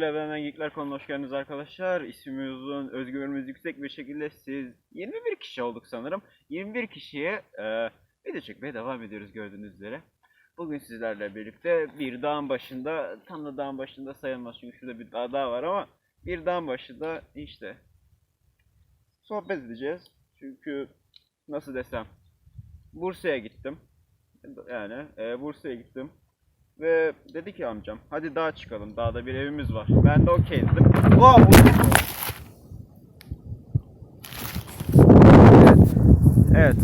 Öncelikle ben Geekler konuna hoş geldiniz arkadaşlar. İsmimiz uzun, özgüvenimiz yüksek bir şekilde siz 21 kişi olduk sanırım. 21 kişiye e, video çekmeye devam ediyoruz gördüğünüz üzere. Bugün sizlerle birlikte bir dağın başında, tam da dağın başında sayılmaz çünkü şurada bir dağ daha var ama bir dağın başında işte sohbet edeceğiz. Çünkü nasıl desem Bursa'ya gittim. Yani e, Bursa'ya gittim. Ve dedi ki amcam hadi dağa çıkalım. Dağda bir evimiz var. Ben de okey dedim. Wow! Evet.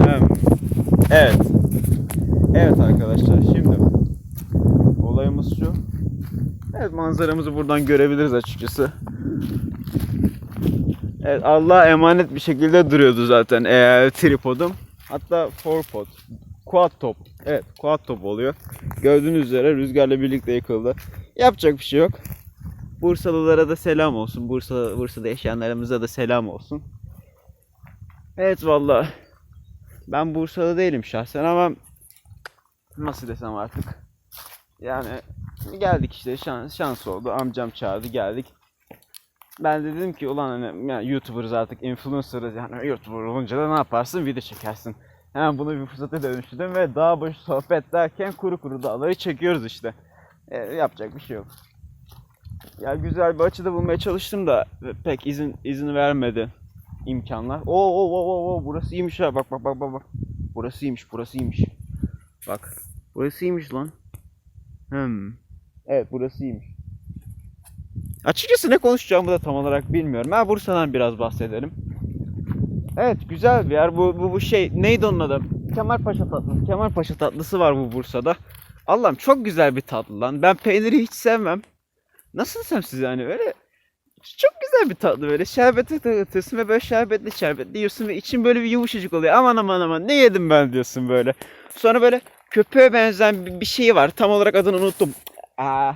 Evet. Evet. Evet arkadaşlar şimdi olayımız şu. Evet manzaramızı buradan görebiliriz açıkçası. Evet Allah'a emanet bir şekilde duruyordu zaten ee, tripodum. Hatta forpod. Quad top. Evet quad top oluyor. Gördüğünüz üzere rüzgarla birlikte yıkıldı. Yapacak bir şey yok. Bursalılara da selam olsun. Bursa, Bursa'da yaşayanlarımıza da selam olsun. Evet valla. Ben Bursalı değilim şahsen ama nasıl desem artık. Yani geldik işte şans, şans oldu. Amcam çağırdı geldik. Ben de dedim ki ulan hani yani YouTuber'ız artık influencer'ız yani YouTuber olunca da ne yaparsın video çekersin. Hemen bunu bir fırsata dönüştürdüm ve dağ başı sohbet derken kuru kuru dağları çekiyoruz işte. E, yapacak bir şey yok. Ya güzel bir açıda bulmaya çalıştım da pek izin izin vermedi imkanlar. Oo oo oo, oo burası iyiymiş ha bak bak bak bak bak. Burası iyiymiş burası iyiymiş. Bak burası iyiymiş lan. Hmm. Evet burası iyiymiş. Açıkçası ne konuşacağımı da tam olarak bilmiyorum. Ha Bursa'dan biraz bahsedelim. Evet güzel bir yer. Bu, bu, bu şey neydi onun adı? Kemalpaşa tatlısı. Kemalpaşa tatlısı var bu Bursa'da. Allah'ım çok güzel bir tatlı lan. Ben peyniri hiç sevmem. Nasıl desem size hani öyle çok güzel bir tatlı böyle şerbete takıtıyorsun ve böyle şerbetli şerbetli yiyorsun ve için böyle bir yumuşacık oluyor. Aman aman aman ne yedim ben diyorsun böyle. Sonra böyle köpüğe benzeyen bir- bir şey var. Tam olarak adını unuttum. Aa.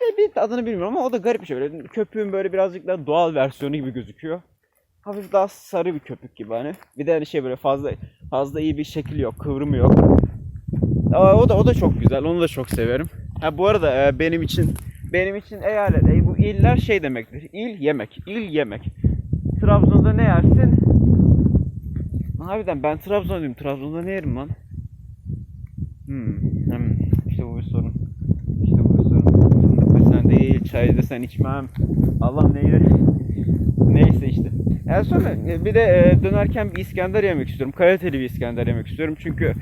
Ne bir adını bilmiyorum ama o da garip bir şey. Böyle köpüğün böyle birazcık daha doğal versiyonu gibi gözüküyor hafif daha sarı bir köpük gibi hani. Bir de hani şey böyle fazla fazla iyi bir şekil yok, kıvrımı yok. Aa, o da o da çok güzel. Onu da çok severim. Ha bu arada e, benim için benim için eyalet, e, bu iller şey demektir. İl yemek, il yemek. Trabzon'da ne yersin? Harbiden ben Trabzonluyum. Trabzon'da ne yerim lan? Hmm, hmm. İşte bu bir sorun. İşte bu bir sorun. Fındık desen değil, çay desen içmem. Allah neyi Neyse işte. En sonra e, bir de e, dönerken bir İskender yemek istiyorum. Kaliteli bir İskender yemek istiyorum. Çünkü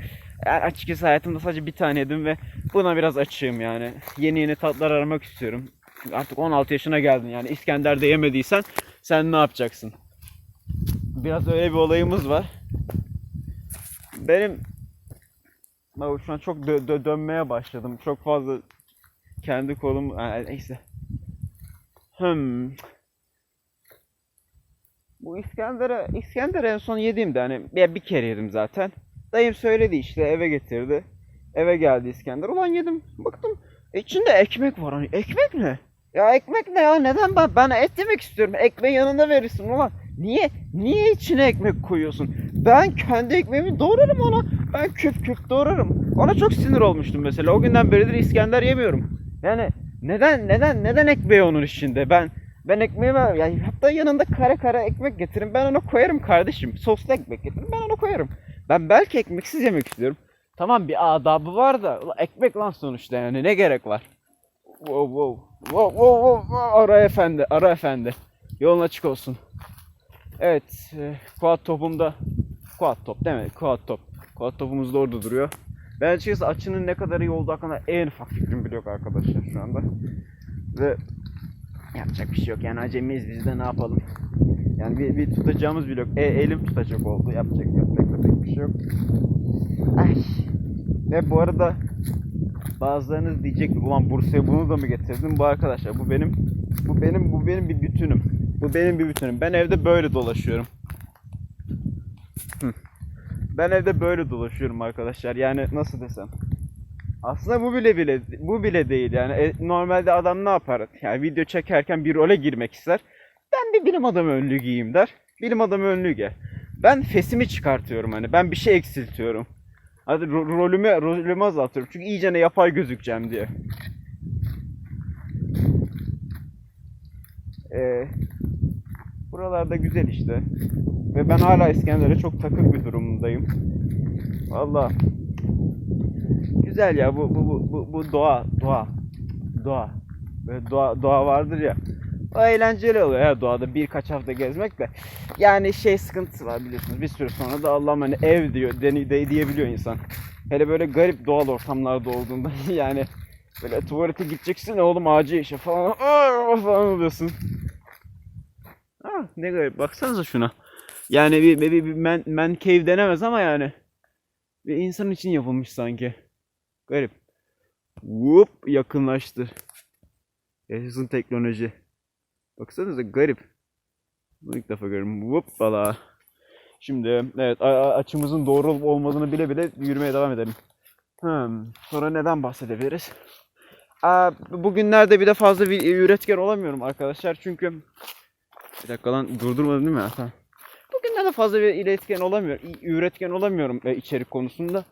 e, açıkçası hayatımda sadece bir tane yedim ve buna biraz açığım yani. Yeni yeni tatlar aramak istiyorum. Artık 16 yaşına geldin yani İskender de yemediysen sen ne yapacaksın? Biraz öyle bir olayımız var. Benim Bak şu an çok dö- dö- dönmeye başladım. Çok fazla kendi kolum Aa, neyse. Hmm. Bu İskender'e İskender en son yediğimde hani ya bir kere yedim zaten. Dayım söyledi işte eve getirdi. Eve geldi İskender. Ulan yedim. Baktım içinde ekmek var hani. Ekmek ne? Ya ekmek ne ya? Neden ben ben et yemek istiyorum. Ekmeği yanında verirsin ulan. Niye? Niye içine ekmek koyuyorsun? Ben kendi ekmeğimi doğrarım ona. Ben küp küp doğrarım. Ona çok sinir olmuştum mesela. O günden beridir İskender yemiyorum. Yani neden neden neden ekmeği onun içinde? Ben ben ekmeğimi yani hatta yanında kare kare ekmek getirin ben ona koyarım kardeşim. Soslu ekmek getirin ben ona koyarım. Ben belki ekmeksiz yemek istiyorum. Tamam bir adabı var da ekmek lan sonuçta yani ne gerek var? Wow wow. Wow wow wow. Ara efendi, ara efendi. Yolun açık olsun. Evet, e, quad topumda quad top değil mi? Quad top. Quad topumuz da orada duruyor. Ben açıkçası açının ne kadar iyi olduğu hakkında en ufak fikrim bile yok arkadaşlar şu anda. Ve Yapacak bir şey yok yani acemiyiz biz de ne yapalım. Yani bir, bir tutacağımız bile yok. E, elim tutacak oldu. Yapacak yapacak da pek bir şey yok. Ay. Ve bu arada bazılarınız diyecek ulan Bursa'ya bunu da mı getirdin? Bu arkadaşlar bu benim bu benim bu benim bir bütünüm. Bu benim bir bütünüm. Ben evde böyle dolaşıyorum. Ben evde böyle dolaşıyorum arkadaşlar. Yani nasıl desem. Aslında bu bile bile bu bile değil yani. E, normalde adam ne yapar? Yani video çekerken bir role girmek ister. Ben bir bilim adamı önlüğü giyeyim der. Bilim adamı önlüğü giyer. Ben fesimi çıkartıyorum hani. Ben bir şey eksiltiyorum. Hadi ro- rolümü rolümü azaltıyorum. Çünkü iyicene yapay gözükeceğim diye. Ee, buralarda güzel işte. Ve ben hala İskender'e çok takık bir durumdayım. Valla. Güzel ya bu bu bu bu, bu doğa doğa doğa. Böyle doğa doğa vardır ya. O eğlenceli oluyor ya doğada birkaç hafta gezmek de. Yani şey sıkıntısı var biliyorsunuz. Bir süre sonra da Allah'ım hani ev diyor deni, de, diyebiliyor insan. Hele böyle garip doğal ortamlarda olduğunda yani böyle tuvalete gideceksin oğlum acil işe falan falan oluyorsun. Ah ne garip baksanıza şuna. Yani bir, bir, bir, bir man, man cave denemez ama yani. Bir insan için yapılmış sanki. Garip. Whoop yakınlaştı. Yaşasın teknoloji. Baksanıza garip. Bunu ilk defa görüyorum. Whoop bala. Şimdi evet açımızın doğru olup olmadığını bile bile yürümeye devam edelim. Hmm, sonra neden bahsedebiliriz? Aa, bugünlerde bir de fazla bir üretken olamıyorum arkadaşlar çünkü bir dakika lan durdurmadım değil mi? Tamam. Bugünlerde fazla bir üretken olamıyorum. Üretken olamıyorum e, içerik konusunda.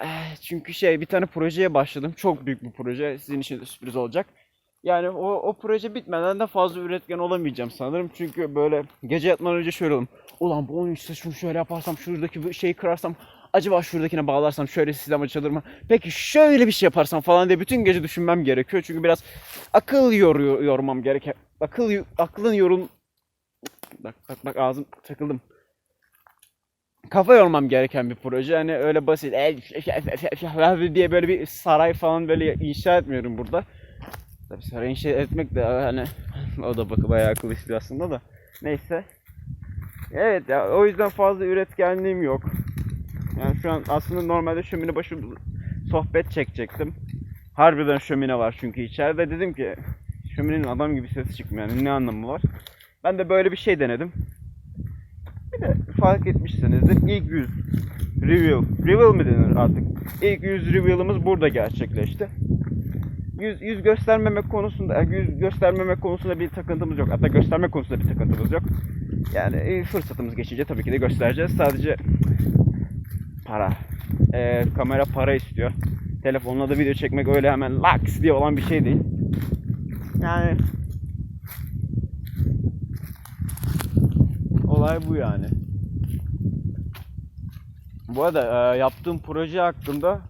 Eh, Çünkü şey bir tane projeye başladım. Çok büyük bir proje. Sizin için de sürpriz olacak. Yani o, o proje bitmeden de fazla üretken olamayacağım sanırım. Çünkü böyle gece yatmadan önce şöyle oldum. Ulan bu oyun işte şunu şöyle yaparsam şuradaki şeyi kırarsam acaba şuradakine bağlarsam şöyle sistem açılır mı? Peki şöyle bir şey yaparsam falan diye bütün gece düşünmem gerekiyor. Çünkü biraz akıl yoruyor, yormam gereken. Akıl aklın yorul Bak bak bak ağzım takıldım. Kafa yormam gereken bir proje. Hani öyle basit "El diye böyle bir saray falan böyle inşa etmiyorum burada. Tabii saray inşa etmek de hani o da bakı bayağı akıl işi aslında da. Neyse. Evet ya o yüzden fazla üretkenliğim yok. Yani şu an aslında normalde şömine başı sohbet çekecektim. Harbiden şömine var çünkü içeride dedim ki şöminenin adam gibi sesi çıkmıyor yani ne anlamı var. Ben de böyle bir şey denedim. Fark etmişsinizdir ilk yüz reveal, reveal mi denir artık? İlk yüz reveal'ımız burada gerçekleşti. Yüz, yüz göstermemek konusunda, yüz göstermemek konusunda bir takıntımız yok. Hatta gösterme konusunda bir takıntımız yok. Yani e, fırsatımız geçince tabii ki de göstereceğiz. Sadece para. Ee, kamera para istiyor. Telefonla da video çekmek öyle hemen laks diye olan bir şey değil. Yani olay bu yani. Bu arada e, yaptığım proje hakkında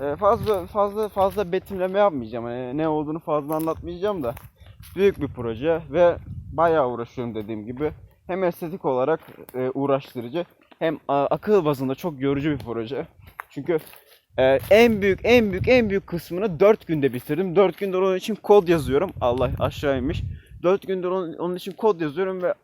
e, fazla fazla fazla betimleme yapmayacağım. Yani ne olduğunu fazla anlatmayacağım da büyük bir proje ve bayağı uğraşıyorum dediğim gibi. Hem estetik olarak e, uğraştırıcı hem akıl bazında çok yorucu bir proje. Çünkü e, en büyük en büyük en büyük kısmını 4 günde bitirdim. 4 gündür onun için kod yazıyorum. Allah aşağı inmiş. 4 gündür onun, onun için kod yazıyorum ve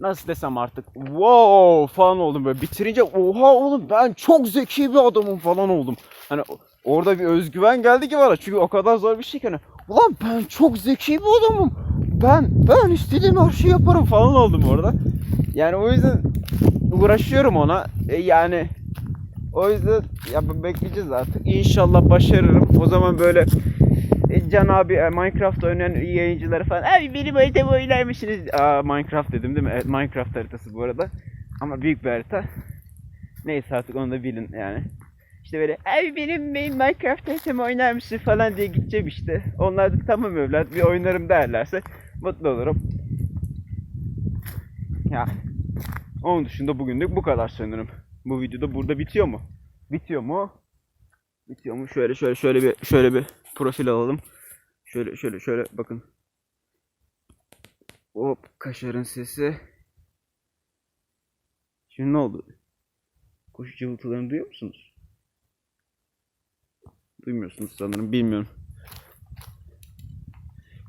nasıl desem artık wow falan oldum böyle bitirince oha oğlum ben çok zeki bir adamım falan oldum. Hani orada bir özgüven geldi ki bana çünkü o kadar zor bir şey ki hani ulan ben çok zeki bir adamım. Ben ben istediğim her şeyi yaparım falan oldum orada. Yani o yüzden uğraşıyorum ona. E, yani o yüzden ya bekleyeceğiz artık. İnşallah başarırım. O zaman böyle Can abi e, Minecraft oynayan yayıncıları falan abi benim haritamı oynar mısınız? Aa, Minecraft dedim değil mi? Evet Minecraft haritası bu arada. Ama büyük bir harita. Neyse artık onu da bilin yani. İşte böyle abi benim, benim Minecraft haritamı oynar mısın falan diye gideceğim işte. Onlar da tamam evlat bir oynarım derlerse mutlu olurum. Ya onun dışında bugünlük bu kadar sanırım. Bu videoda burada bitiyor mu? Bitiyor mu? Bitiyor mu? Şöyle şöyle şöyle bir şöyle bir profil alalım. Şöyle şöyle şöyle bakın. Hop kaşarın sesi. Şimdi ne oldu? Kuş cıvıltılarını duyuyor musunuz? Duymuyorsunuz sanırım bilmiyorum.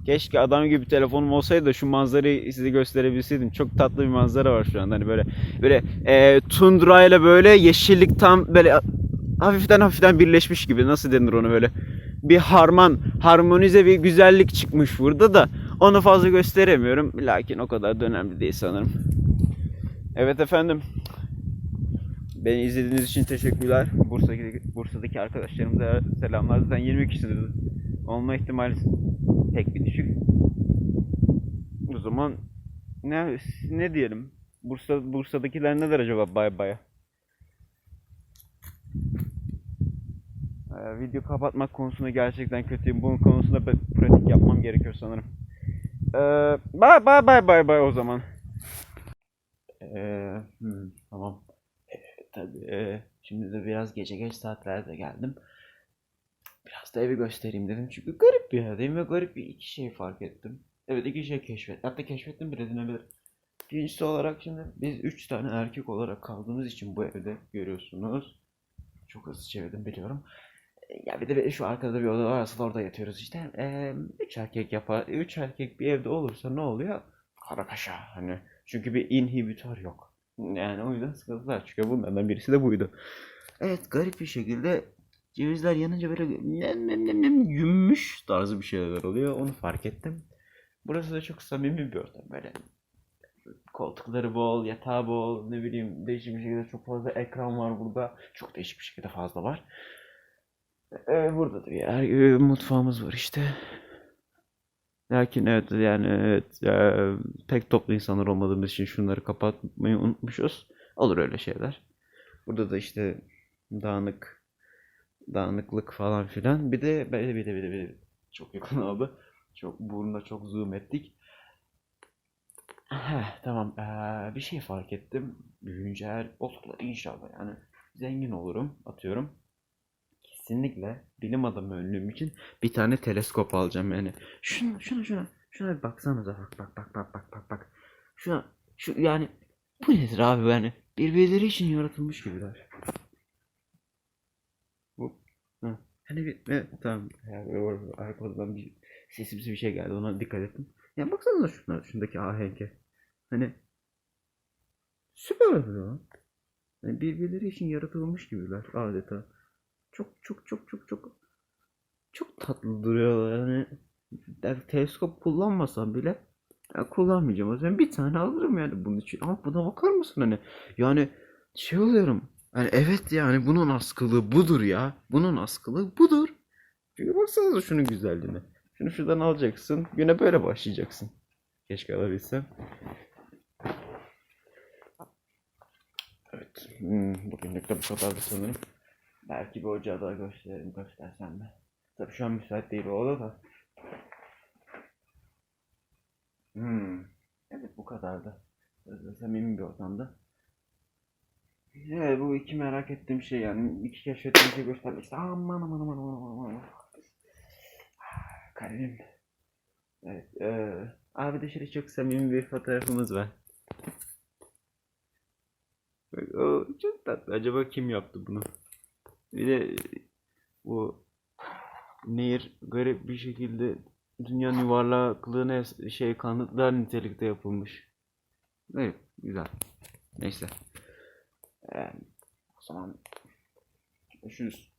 Keşke adam gibi telefonum olsaydı da şu manzarayı size gösterebilseydim. Çok tatlı bir manzara var şu anda. Hani böyle böyle e, tundra ile böyle yeşillik tam böyle hafiften hafiften birleşmiş gibi. Nasıl denir onu böyle? Bir harman, harmonize bir güzellik çıkmış burada da onu fazla gösteremiyorum. Lakin o kadar da önemli değil sanırım. Evet efendim. Beni izlediğiniz için teşekkürler. Bursa'daki, Bursa'daki arkadaşlarımıza selamlar. Zaten 20 kişisiniz. Olma ihtimali pek bir düşük. O zaman ne ne diyelim? Bursa Bursa'dakiler ne der acaba bay baya? Ee, video kapatmak konusunda gerçekten kötüyüm. Bunun konusunda ben pratik yapmam gerekiyor sanırım. Ee, bye bye bye bye bye o zaman. Ee, hmm, tamam. Ee, tabii. ee, şimdi de biraz gece geç saatlerde geldim. Biraz da evi göstereyim dedim. Çünkü garip bir yerdeyim ve garip bir iki şey fark ettim. Evet iki şey keşfettim. Hatta keşfettim bile denebilir. Birincisi olarak şimdi biz üç tane erkek olarak kaldığımız için bu evde görüyorsunuz. Çok hızlı çevirdim biliyorum. Ya bir de şu arkada bir oda var asıl orada yatıyoruz işte. Ee, üç erkek yapar, üç erkek bir evde olursa ne oluyor? Kargaşa hani. Çünkü bir inhibitör yok. Yani o yüzden sıkıntılar çıkıyor. Bunlardan birisi de buydu. Evet garip bir şekilde cevizler yanınca böyle nem nem nem nem yünmüş tarzı bir şeyler oluyor. Onu fark ettim. Burası da çok samimi bir ortam böyle. Koltukları bol, yatağı bol, ne bileyim değişik bir şekilde çok fazla ekran var burada. Çok değişik bir şekilde fazla var. Ee, burada da bir yer, e, mutfağımız var işte. Lakin evet yani evet ya, pek toplu insanlar olmadığımız için şunları kapatmayı unutmuşuz. Olur öyle şeyler. Burada da işte dağınık dağınıklık falan filan. Bir de bir de bir de bir de, bir de çok yakın abi. Çok burnuna çok zoom ettik. Heh, tamam ee, bir şey fark ettim. Büyüyünce eğer olurlar inşallah yani zengin olurum atıyorum. Kesinlikle bilim adamı önlüğüm için bir tane teleskop alacağım yani. Şuna şuna şuna şuna bir baksanıza bak bak bak bak bak bak bak. Şuna şu yani bu nedir abi yani birbirleri için yaratılmış gibiler. Bu ha. Hani bir evet, tamam ya, or- arkadan bir sesimsi bir şey geldi ona dikkat ettim. Ya baksanıza şuna şundaki ahenge. Hani süper oluyor. Yani birbirleri için yaratılmış gibiler adeta. Çok çok çok çok çok çok tatlı duruyorlar yani. Yani teleskop kullanmasam bile ya kullanmayacağım. O zaman bir tane alırım yani bunun için. Ama buna bakar mısın hani? Yani şey oluyorum. Yani evet yani bunun askılığı budur ya. Bunun askılığı budur. Çünkü baksanıza şunun güzelliğine. Şunu şuradan alacaksın. Güne böyle başlayacaksın. Keşke alabilsem. Evet. Hmm, bugünlük de bu kadardı sanırım. Belki bir ocağı daha gösteririm göstersem de. Tabii şu an müsait değil o oda da. Hmm. Evet bu kadardı. Böyle Samimi bir ortamda. Evet bu iki merak ettiğim şey yani iki keşfettiğim şey göstermek istedim. Aman aman aman aman aman aman. Ah, Kalbim. Evet. eee abi dışarı çok samimi bir fotoğrafımız var. O çok tatlı. Acaba kim yaptı bunu? Bir de bu nehir garip bir şekilde dünyanın yuvarlaklığını şey kanıtlar nitelikte yapılmış. Evet, güzel. Neyse. Ee, o zaman görüşürüz.